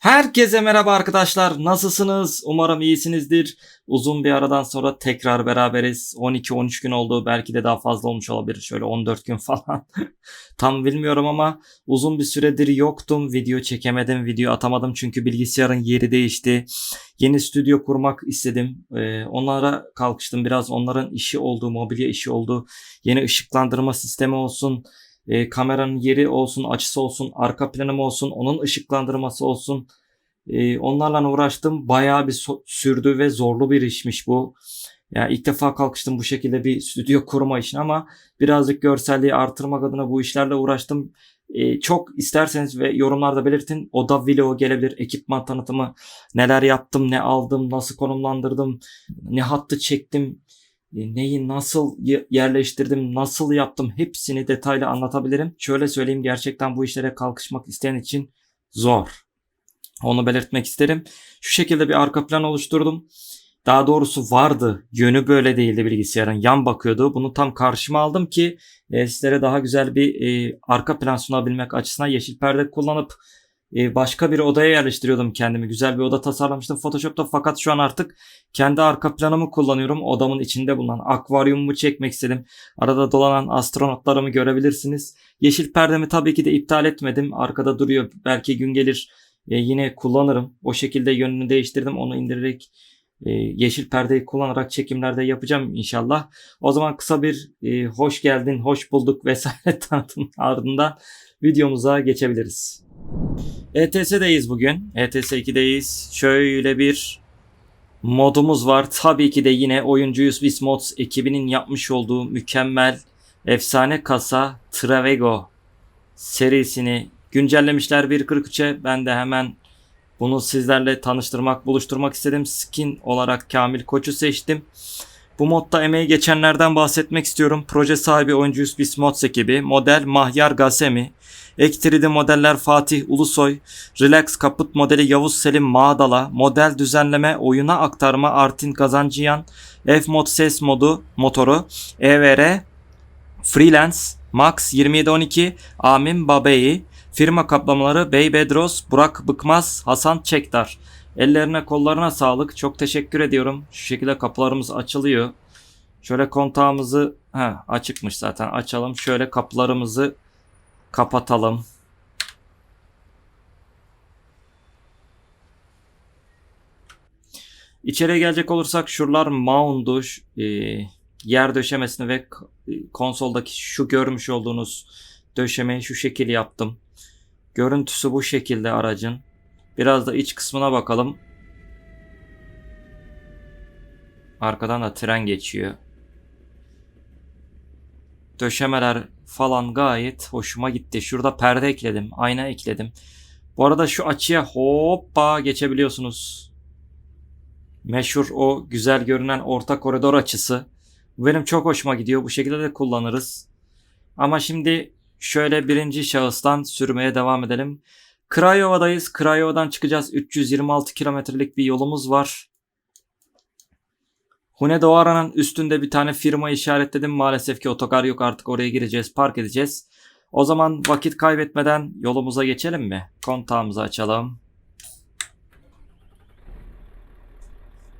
Herkese merhaba arkadaşlar. Nasılsınız? Umarım iyisinizdir. Uzun bir aradan sonra tekrar beraberiz. 12-13 gün oldu. Belki de daha fazla olmuş olabilir. Şöyle 14 gün falan. Tam bilmiyorum ama uzun bir süredir yoktum. Video çekemedim. Video atamadım çünkü bilgisayarın yeri değişti. Yeni stüdyo kurmak istedim. Ee, onlara kalkıştım. Biraz onların işi oldu. Mobilya işi oldu. Yeni ışıklandırma sistemi olsun e, kameranın yeri olsun, açısı olsun, arka planım olsun, onun ışıklandırması olsun. E, onlarla uğraştım. Bayağı bir so- sürdü ve zorlu bir işmiş bu. Yani ilk defa kalkıştım bu şekilde bir stüdyo kurma işine ama birazcık görselliği artırmak adına bu işlerle uğraştım. E, çok isterseniz ve yorumlarda belirtin. Oda vlogu gelebilir. Ekipman tanıtımı. Neler yaptım, ne aldım, nasıl konumlandırdım, ne hattı çektim, neyi nasıl yerleştirdim, nasıl yaptım hepsini detaylı anlatabilirim. Şöyle söyleyeyim gerçekten bu işlere kalkışmak isteyen için zor. Onu belirtmek isterim. Şu şekilde bir arka plan oluşturdum. Daha doğrusu vardı. Yönü böyle değildi bilgisayarın. Yan bakıyordu. Bunu tam karşıma aldım ki e, sizlere daha güzel bir e, arka plan sunabilmek açısından yeşil perde kullanıp e, başka bir odaya yerleştiriyordum kendimi. Güzel bir oda tasarlamıştım Photoshop'ta fakat şu an artık kendi arka planımı kullanıyorum. Odamın içinde bulunan akvaryumumu çekmek istedim. Arada dolanan astronotlarımı görebilirsiniz. Yeşil perdemi tabii ki de iptal etmedim. Arkada duruyor. Belki gün gelir e, yine kullanırım. O şekilde yönünü değiştirdim. Onu indirerek e, yeşil perdeyi kullanarak çekimlerde yapacağım inşallah. O zaman kısa bir e, hoş geldin, hoş bulduk vesaire tanıtım ardından videomuza geçebiliriz. ETS'deyiz bugün. ETS 2'deyiz. Şöyle bir modumuz var. Tabii ki de yine Oyuncuyuz Biz Mods ekibinin yapmış olduğu mükemmel efsane kasa Travego serisini güncellemişler 1.43'e. Ben de hemen bunu sizlerle tanıştırmak, buluşturmak istedim. Skin olarak Kamil Koç'u seçtim. Bu modda emeği geçenlerden bahsetmek istiyorum. Proje sahibi Oyuncuyuz Biz Mods ekibi. Model Mahyar Gasemi. Ek 3D modeller Fatih Ulusoy. Relax kaput modeli Yavuz Selim Mağdala. Model düzenleme oyuna aktarma Artin Kazancıyan. F-Mod ses modu motoru. EVR. Freelance. Max 2712. Amin Babeyi. Firma kaplamaları Bey Bedros, Burak Bıkmaz, Hasan Çektar. Ellerine kollarına sağlık. Çok teşekkür ediyorum. Şu şekilde kapılarımız açılıyor. Şöyle kontağımızı ha, açıkmış zaten açalım. Şöyle kapılarımızı kapatalım. İçeriye gelecek olursak şuralar mount'u, e, yer döşemesini ve e, konsoldaki şu görmüş olduğunuz döşemeyi şu şekil yaptım. Görüntüsü bu şekilde aracın. Biraz da iç kısmına bakalım. Arkadan da tren geçiyor. Döşemeler falan gayet hoşuma gitti. Şurada perde ekledim. Ayna ekledim. Bu arada şu açıya hoppa geçebiliyorsunuz. Meşhur o güzel görünen orta koridor açısı. Benim çok hoşuma gidiyor. Bu şekilde de kullanırız. Ama şimdi şöyle birinci şahıstan sürmeye devam edelim. Craiova'dayız. Craiova'dan çıkacağız. 326 kilometrelik bir yolumuz var. Hunedoara'nın üstünde bir tane firma işaretledim. Maalesef ki otogar yok artık oraya gireceğiz, park edeceğiz. O zaman vakit kaybetmeden yolumuza geçelim mi? Kontağımızı açalım.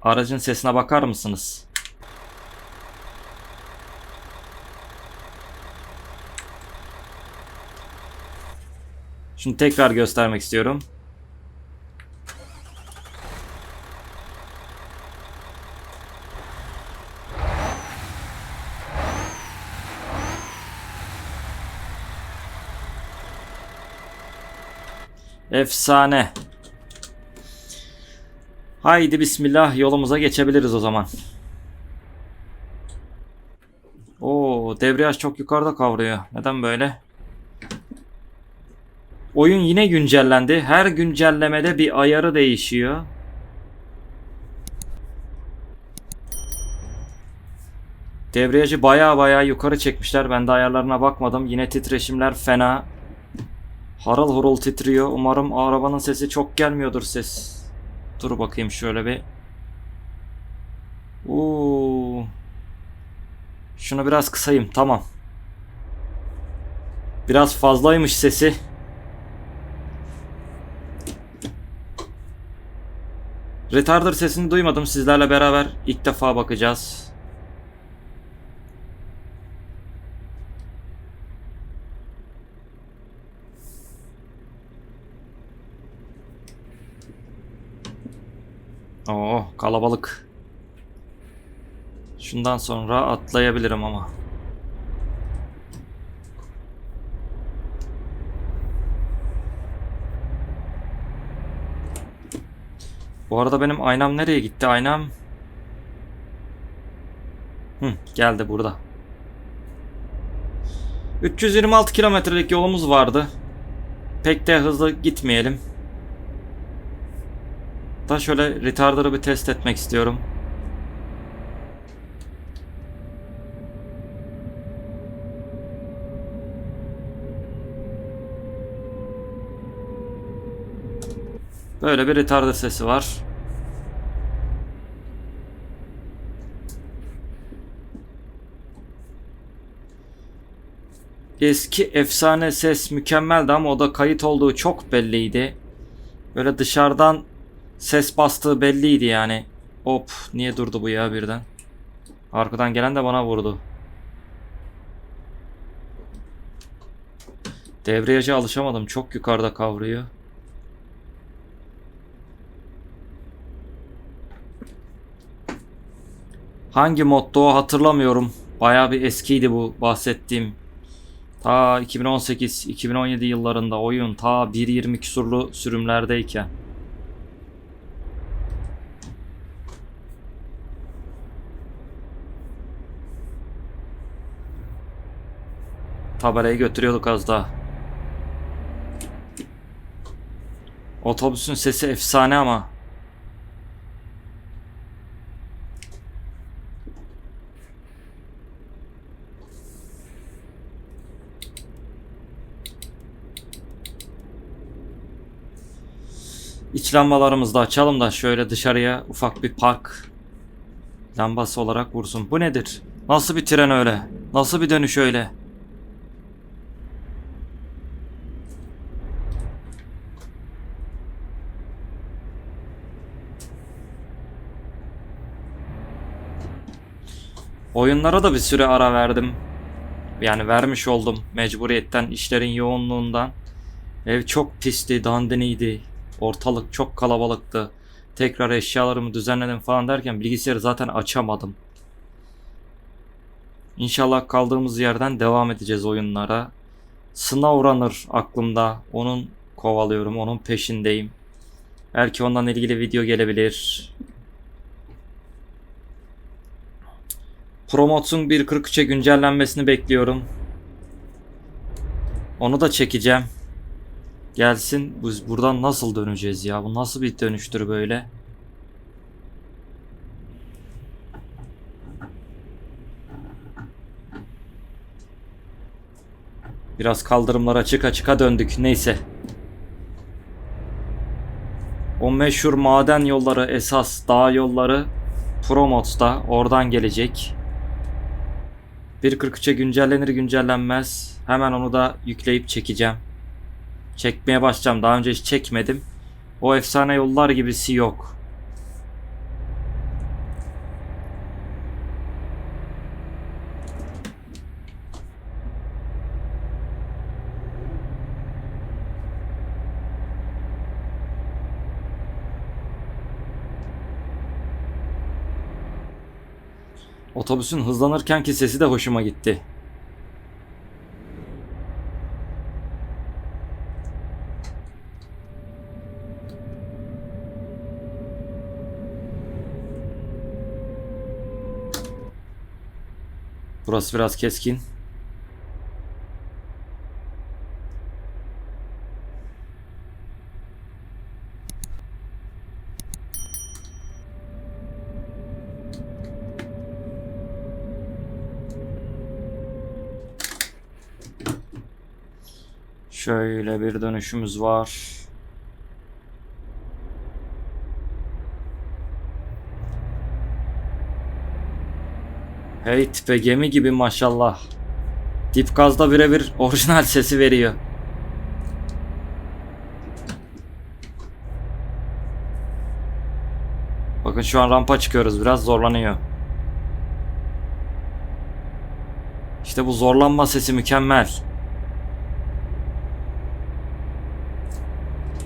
Aracın sesine bakar mısınız? Şunu tekrar göstermek istiyorum. Efsane. Haydi bismillah yolumuza geçebiliriz o zaman. Oo, debriyaj çok yukarıda kavruyor. Neden böyle? Oyun yine güncellendi. Her güncellemede bir ayarı değişiyor. Debriyajı baya baya yukarı çekmişler. Ben de ayarlarına bakmadım. Yine titreşimler fena. Harıl hurul titriyor. Umarım arabanın sesi çok gelmiyordur ses. Dur bakayım şöyle bir. Oo. Şunu biraz kısayım. Tamam. Biraz fazlaymış sesi. Retarder sesini duymadım. Sizlerle beraber ilk defa bakacağız. Oo kalabalık. Şundan sonra atlayabilirim ama. Bu arada benim aynam nereye gitti? Aynam... Hı, geldi burada. 326 kilometrelik yolumuz vardı. Pek de hızlı gitmeyelim. Da şöyle retarder'ı bir test etmek istiyorum. Böyle bir retarder sesi var. Eski efsane ses mükemmeldi ama o da kayıt olduğu çok belliydi. Böyle dışarıdan ses bastığı belliydi yani. Hop niye durdu bu ya birden? Arkadan gelen de bana vurdu. Debriyaja alışamadım. Çok yukarıda kavruyor. Hangi modda o hatırlamıyorum. Bayağı bir eskiydi bu bahsettiğim. Ta 2018-2017 yıllarında oyun ta 1.20 küsurlu sürümlerdeyken. Tabelayı götürüyorduk az daha. Otobüsün sesi efsane ama. İç lambalarımızı da açalım da şöyle dışarıya ufak bir park lambası olarak vursun. Bu nedir? Nasıl bir tren öyle? Nasıl bir dönüş öyle? Oyunlara da bir süre ara verdim. Yani vermiş oldum mecburiyetten, işlerin yoğunluğundan. Ev çok pisti, dandiniydi. Ortalık çok kalabalıktı. Tekrar eşyalarımı düzenledim falan derken bilgisayarı zaten açamadım. İnşallah kaldığımız yerden devam edeceğiz oyunlara. Sınav Runner aklımda. Onun kovalıyorum. Onun peşindeyim. Belki ondan ilgili video gelebilir. Promotun 1.43'e güncellenmesini bekliyorum. Onu da çekeceğim. Gelsin. Biz buradan nasıl döneceğiz ya? Bu nasıl bir dönüştür böyle? Biraz kaldırımlara çıka çıka döndük. Neyse. O meşhur maden yolları esas dağ yolları Promots'ta oradan gelecek. 1.43'e güncellenir güncellenmez hemen onu da yükleyip çekeceğim. Çekmeye başlayacağım. Daha önce hiç çekmedim. O efsane yollar gibisi yok. Otobüsün hızlanırken ki sesi de hoşuma gitti. Burası biraz keskin. Şöyle bir dönüşümüz var. Hey tipe gemi gibi maşallah. Dip gazda birebir orijinal sesi veriyor. Bakın şu an rampa çıkıyoruz. Biraz zorlanıyor. İşte bu zorlanma sesi mükemmel.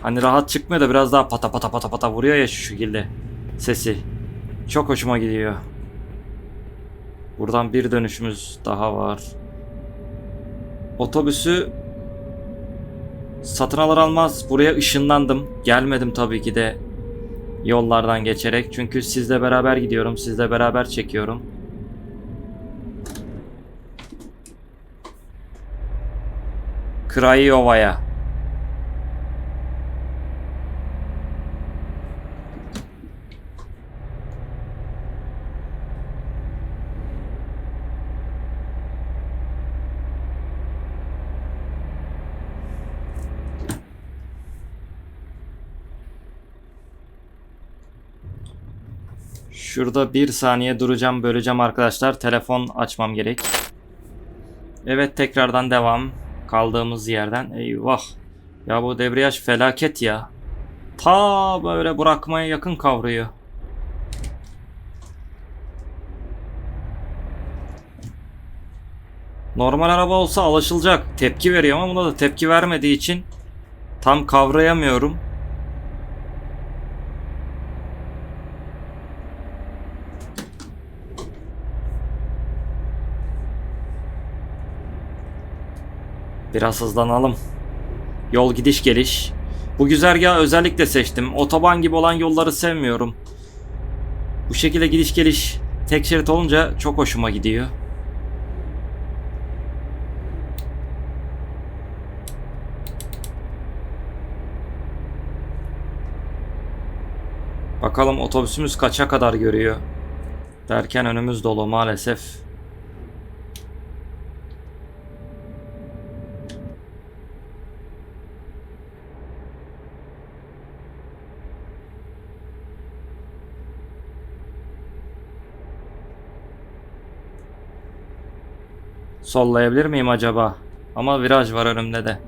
Hani rahat çıkmıyor da biraz daha pata pata pata pata vuruyor ya şu şekilde sesi. Çok hoşuma gidiyor. Buradan bir dönüşümüz daha var. Otobüsü satın alır almaz buraya ışınlandım. Gelmedim tabii ki de yollardan geçerek. Çünkü sizle beraber gidiyorum. Sizle beraber çekiyorum. Krayova'ya. Şurada bir saniye duracağım böleceğim arkadaşlar. Telefon açmam gerek. Evet tekrardan devam. Kaldığımız yerden. Eyvah. Ya bu debriyaj felaket ya. Ta böyle bırakmaya yakın kavruyor. Normal araba olsa alışılacak. Tepki veriyor ama buna da tepki vermediği için tam kavrayamıyorum. Biraz hızlanalım. Yol gidiş geliş. Bu güzergahı özellikle seçtim. Otoban gibi olan yolları sevmiyorum. Bu şekilde gidiş geliş tek şerit olunca çok hoşuma gidiyor. Bakalım otobüsümüz kaça kadar görüyor. Derken önümüz dolu maalesef. Sollayabilir miyim acaba? Ama viraj var önümde de.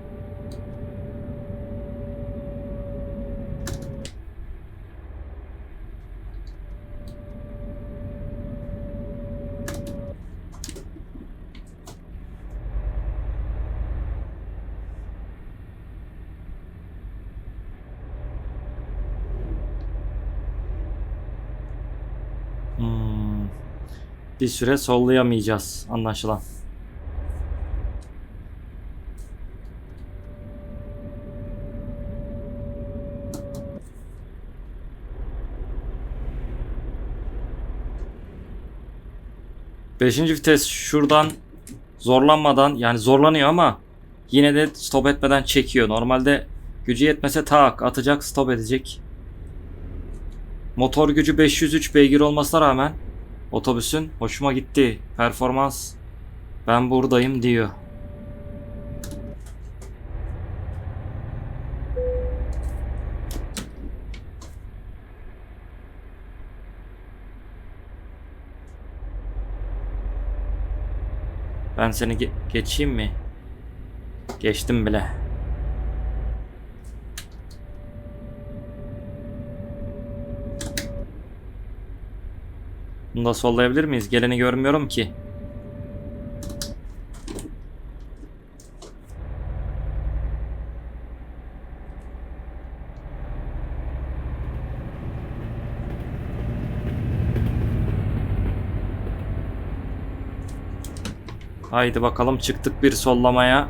Hmm. Bir süre sollayamayacağız anlaşılan. Beşinci vites şuradan zorlanmadan yani zorlanıyor ama yine de stop etmeden çekiyor. Normalde gücü yetmese tak atacak stop edecek. Motor gücü 503 beygir olmasına rağmen otobüsün hoşuma gitti. Performans ben buradayım diyor. Ben seni ge- geçeyim mi? Geçtim bile. Bunu da sollayabilir miyiz? Geleni görmüyorum ki. Haydi bakalım çıktık bir sollamaya.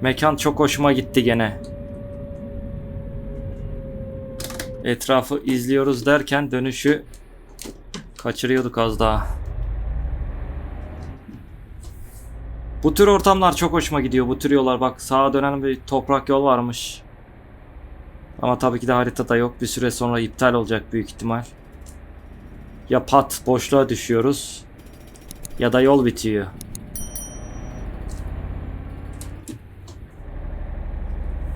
Mekan çok hoşuma gitti gene. Etrafı izliyoruz derken dönüşü kaçırıyorduk az daha. Bu tür ortamlar çok hoşuma gidiyor. Bu tür yollar bak sağa dönen bir toprak yol varmış. Ama tabii ki de haritada yok. Bir süre sonra iptal olacak büyük ihtimal. Ya pat boşluğa düşüyoruz. Ya da yol bitiyor.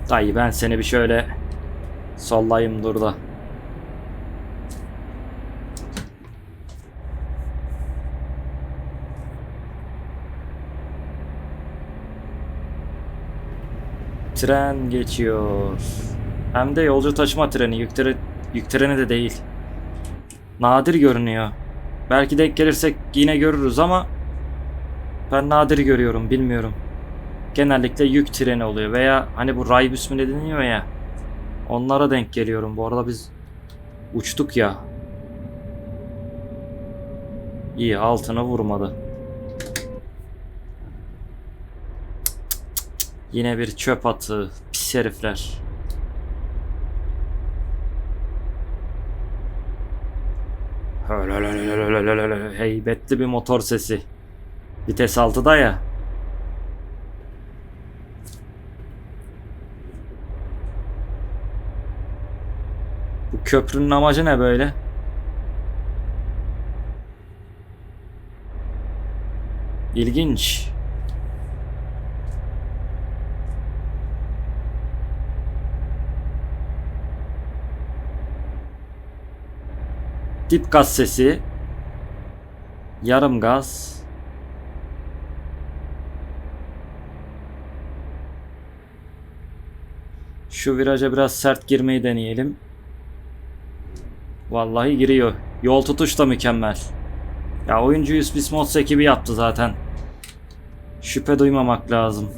Dayı ben seni bir şöyle sollayayım dur da. Tren geçiyor. Hem de yolcu taşıma treni. Yük, tre- yük treni de değil. Nadir görünüyor. Belki denk gelirsek yine görürüz ama ben nadir görüyorum bilmiyorum. Genellikle yük treni oluyor veya hani bu raybüs mü deniyor ya. Onlara denk geliyorum. Bu arada biz uçtuk ya. İyi altına vurmadı. Yine bir çöp atığı. Pis herifler. Heybetli bir motor sesi. Vites 6'da ya. Bu köprünün amacı ne böyle? İlginç. Dip gaz sesi. Yarım gaz. Şu viraja biraz sert girmeyi deneyelim. Vallahi giriyor. Yol tutuş da mükemmel. Ya oyuncuyu Swiss Mods ekibi yaptı zaten. Şüphe duymamak lazım.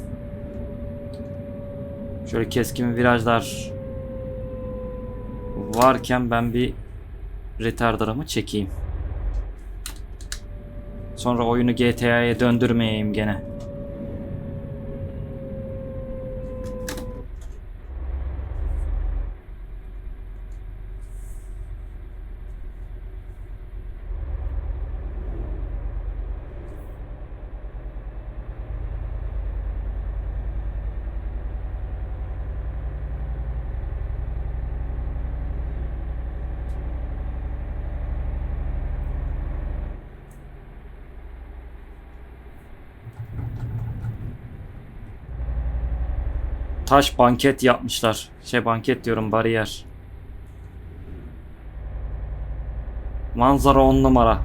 Şöyle keskin virajlar varken ben bir retarder'ımı çekeyim. Sonra oyunu GTA'ya döndürmeyeyim gene. Taş banket yapmışlar. Şey banket diyorum bariyer. Manzara on numara.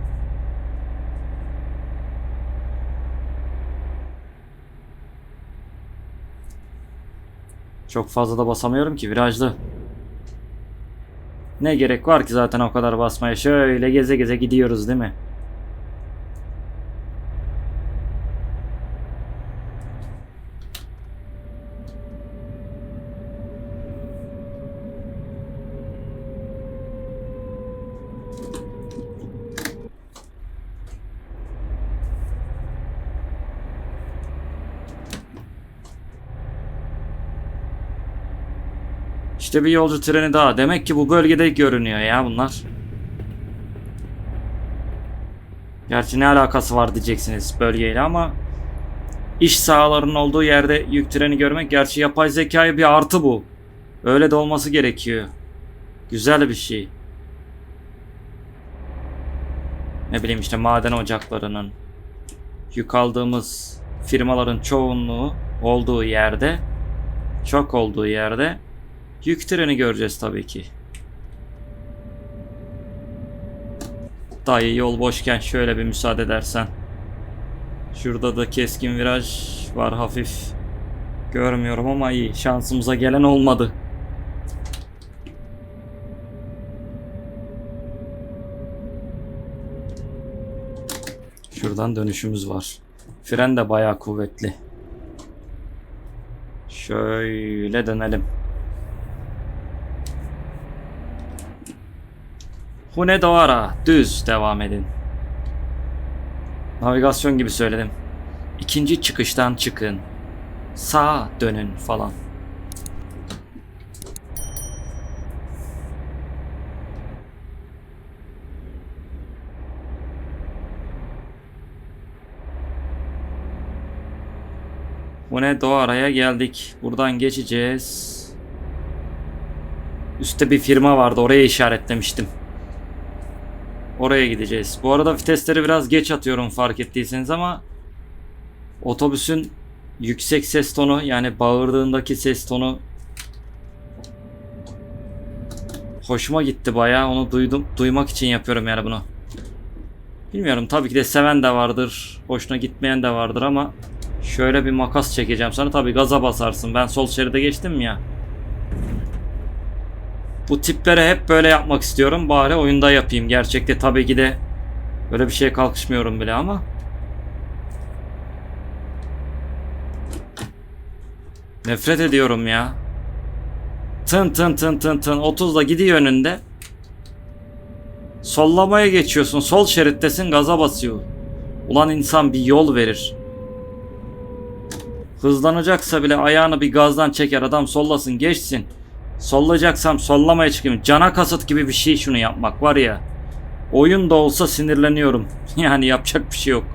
Çok fazla da basamıyorum ki virajlı. Ne gerek var ki zaten o kadar basmaya. Şöyle geze geze gidiyoruz değil mi? İşte bir yolcu treni daha. Demek ki bu bölgede görünüyor ya bunlar. Gerçi ne alakası var diyeceksiniz bölgeyle ama iş sahalarının olduğu yerde yük treni görmek gerçi yapay zekaya bir artı bu. Öyle de olması gerekiyor. Güzel bir şey. Ne bileyim işte maden ocaklarının yük aldığımız firmaların çoğunluğu olduğu yerde çok olduğu yerde Yük treni göreceğiz tabii ki. Dayı yol boşken şöyle bir müsaade edersen. Şurada da keskin viraj var hafif. Görmüyorum ama iyi. Şansımıza gelen olmadı. Şuradan dönüşümüz var. Fren de bayağı kuvvetli. Şöyle dönelim. Hunedawara düz devam edin. Navigasyon gibi söyledim. İkinci çıkıştan çıkın. Sağa dönün falan. Hunedawara'ya geldik. Buradan geçeceğiz. Üstte bir firma vardı. Oraya işaretlemiştim. Oraya gideceğiz. Bu arada vitesleri biraz geç atıyorum fark ettiyseniz ama otobüsün yüksek ses tonu yani bağırdığındaki ses tonu hoşuma gitti bayağı. Onu duydum. Duymak için yapıyorum yani bunu. Bilmiyorum tabii ki de seven de vardır. Hoşuna gitmeyen de vardır ama Şöyle bir makas çekeceğim sana. Tabii gaza basarsın. Ben sol şeride geçtim ya. Bu tiplere hep böyle yapmak istiyorum. Bari oyunda yapayım. Gerçekte tabii ki de böyle bir şeye kalkışmıyorum bile ama. Nefret ediyorum ya. Tın tın tın tın tın 30'la gidiyor önünde. Sollamaya geçiyorsun. Sol şerittesin gaza basıyor. Ulan insan bir yol verir. Hızlanacaksa bile ayağını bir gazdan çeker adam sollasın geçsin. Sollayacaksam sollamaya çıkayım. Cana kasıt gibi bir şey şunu yapmak var ya. Oyun da olsa sinirleniyorum. Yani yapacak bir şey yok.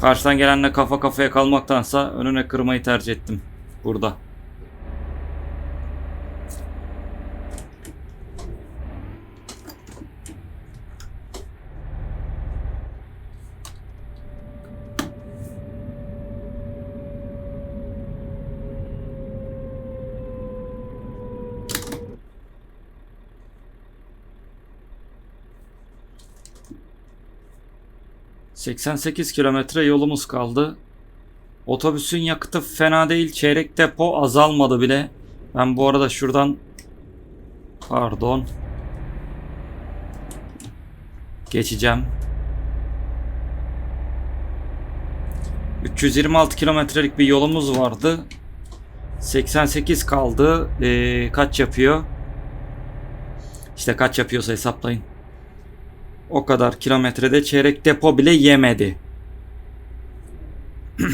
Karşıdan gelenle kafa kafaya kalmaktansa önüne kırmayı tercih ettim. Burada. ...88 kilometre yolumuz kaldı. Otobüsün yakıtı fena değil. Çeyrek depo azalmadı bile. Ben bu arada şuradan... Pardon. Geçeceğim. 326 kilometrelik bir yolumuz vardı. 88 kaldı. Ee, kaç yapıyor? İşte kaç yapıyorsa hesaplayın. O kadar kilometrede çeyrek depo bile yemedi.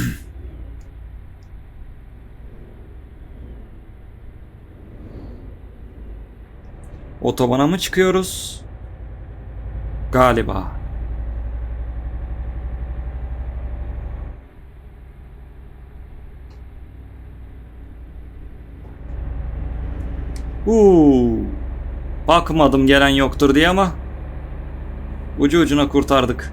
Otobana mı çıkıyoruz? Galiba. Uuu. Bakmadım gelen yoktur diye ama ucu ucuna kurtardık.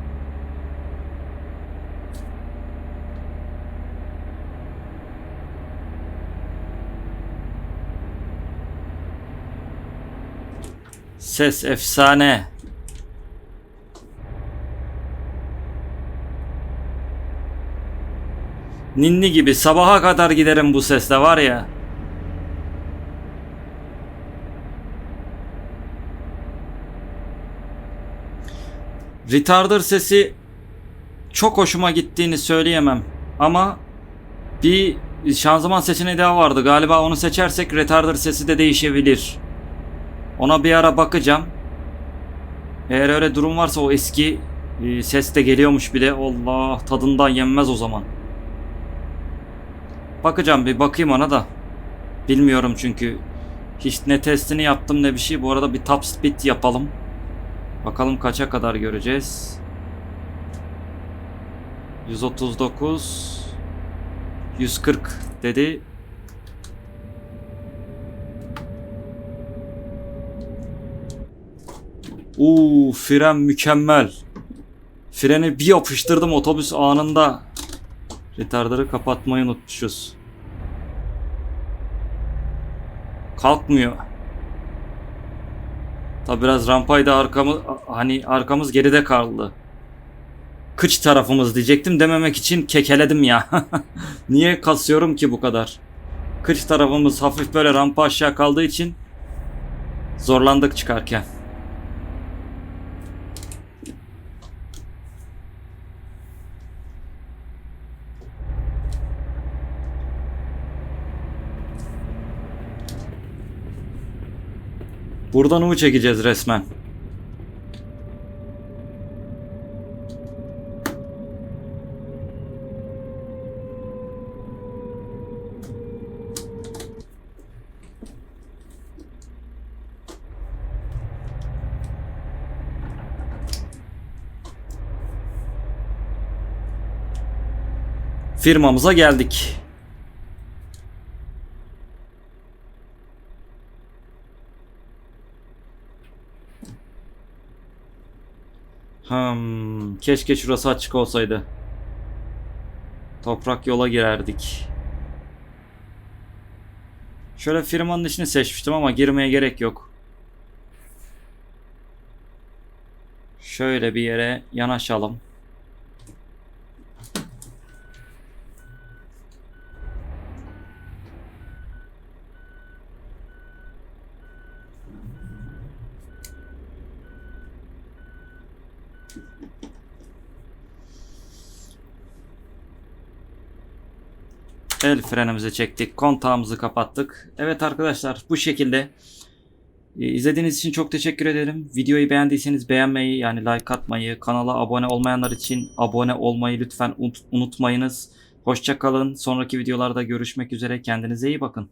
Ses efsane. Ninni gibi sabaha kadar giderim bu sesle var ya. Retarder sesi çok hoşuma gittiğini söyleyemem. Ama bir şanzıman seçeneği daha vardı. Galiba onu seçersek retarder sesi de değişebilir. Ona bir ara bakacağım. Eğer öyle durum varsa o eski e, ses de geliyormuş bile. Allah tadından yenmez o zaman. Bakacağım bir bakayım ona da. Bilmiyorum çünkü. Hiç ne testini yaptım ne bir şey. Bu arada bir top speed yapalım. Bakalım kaça kadar göreceğiz. 139 140 dedi. Uuu fren mükemmel. Freni bir yapıştırdım otobüs anında. Retardarı kapatmayı unutmuşuz. Kalkmıyor. Tabi biraz rampayda arkamız hani arkamız geride kaldı. Kıç tarafımız diyecektim dememek için kekeledim ya. Niye kasıyorum ki bu kadar? Kıç tarafımız hafif böyle rampa aşağı kaldığı için zorlandık çıkarken. Buradan U çekeceğiz resmen. Firmamıza geldik. Hmm, keşke şurası açık olsaydı. Toprak yola girerdik. Şöyle firmanın içini seçmiştim ama girmeye gerek yok. Şöyle bir yere yanaşalım. El frenimizi çektik. Kontağımızı kapattık. Evet arkadaşlar bu şekilde. Ee, İzlediğiniz için çok teşekkür ederim. Videoyu beğendiyseniz beğenmeyi yani like atmayı, kanala abone olmayanlar için abone olmayı lütfen unut- unutmayınız. Hoşça kalın. Sonraki videolarda görüşmek üzere. Kendinize iyi bakın.